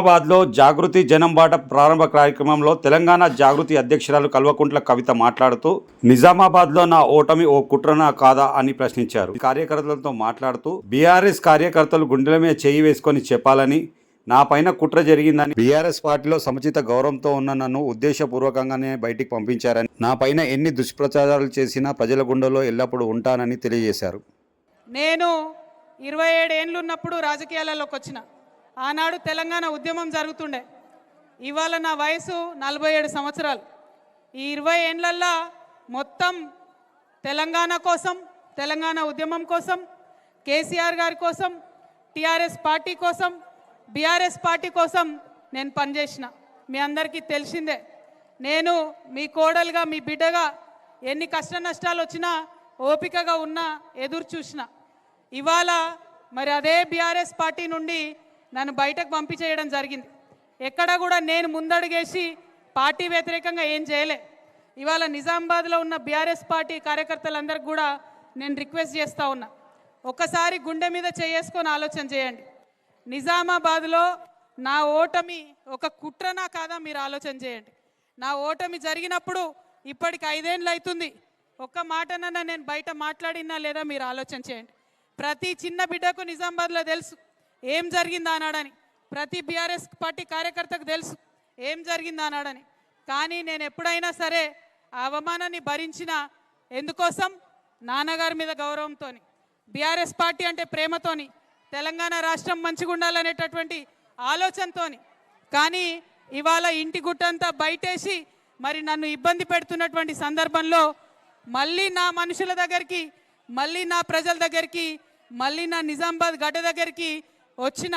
నిజామాబాద్లో జాగృతి జనంబాట ప్రారంభ కార్యక్రమంలో తెలంగాణ జాగృతి అధ్యక్షురాలు కల్వకుంట్ల కవిత మాట్లాడుతూ నిజామాబాద్లో నా ఓటమి ఓ కుట్రనా కాదా అని ప్రశ్నించారు. కార్యకర్తలతో మాట్లాడుతూ బీఆర్ఎస్ కార్యకర్తలు గుండెల మీద చేయి వేసుకొని చెప్పాలని నా పైన కుట్ర జరిగిందని బీఆర్ఎస్ పార్టీలో సముచిత గౌరవంతో ఉన్న నన్ను ఉద్దేశపూర్వకంగానే బయటికి పంపించారని నా పైన ఎన్ని దుష్ప్రచారాలు చేసినా ప్రజల గుండెలో ఎల్లప్పుడూ ఉంటానని తెలియజేశారు. నేను ఇరవై ఏడేళ్ళు ఉన్నప్పుడు రాజకీయాలలోకి వచ్చిన. ఆనాడు తెలంగాణ ఉద్యమం జరుగుతుండే. ఇవాళ నా వయసు నలభై ఏడు సంవత్సరాలు. ఈ ఇరవై ఏండ్లల్లో మొత్తం తెలంగాణ కోసం తెలంగాణ ఉద్యమం కోసం కేసీఆర్ గారి కోసం టీఆర్ఎస్ పార్టీ కోసం బీఆర్ఎస్ పార్టీ కోసం నేను పనిచేసిన. మీ అందరికీ తెలిసిందే. నేను మీ కోడలుగా మీ బిడ్డగా ఎన్ని కష్ట నష్టాలు వచ్చినా ఓపికగా ఉన్నా ఎదురు చూసిన. ఇవాళ మరి అదే బీఆర్ఎస్ పార్టీ నుండి నన్ను బయటకు పంపించేయడం జరిగింది. ఎక్కడ కూడా నేను ముందడుగేసి పార్టీ వ్యతిరేకంగా ఏం చేయలే. ఇవాళ నిజామాబాద్లో ఉన్న బీఆర్ఎస్ పార్టీ కార్యకర్తలందరికీ కూడా నేను రిక్వెస్ట్ చేస్తూ ఉన్నా. ఒక్కసారి గుండె మీద చేసుకొని ఆలోచన చేయండి. నిజామాబాద్లో నా ఓటమి ఒక కుట్రనా కాదా మీరు ఆలోచన చేయండి. నా ఓటమి జరిగినప్పుడు ఇప్పటికి ఐదేళ్ళు అవుతుంది. ఒక్క మాటనన్నా నేను బయట మాట్లాడినా లేదా మీరు ఆలోచన చేయండి. ప్రతి చిన్న బిడ్డకు నిజామాబాద్లో తెలుసు. ఏం జరిగిందా అన్నాడని. ప్రతి బీఆర్ఎస్ పార్టీ కార్యకర్తకు తెలుసు ఏం జరిగిందా అన్నాడని. కానీ నేను ఎప్పుడైనా సరే ఆ అవమానాన్ని భరించిన ఎందుకోసం? నాన్నగారి మీద గౌరవంతోని బీఆర్ఎస్ పార్టీ అంటే ప్రేమతోని తెలంగాణ రాష్ట్రం మంచిగా ఉండాలనేటటువంటి ఆలోచనతోని. కానీ ఇవాళ ఇంటి గుట్టంతా బయటేసి మరి నన్ను ఇబ్బంది పెడుతున్నటువంటి సందర్భంలో మళ్ళీ నా మనుషుల దగ్గరికి మళ్ళీ నా ప్రజల దగ్గరికి మళ్ళీ నా నిజామాబాద్ గడ్డ దగ్గరికి వచ్చిన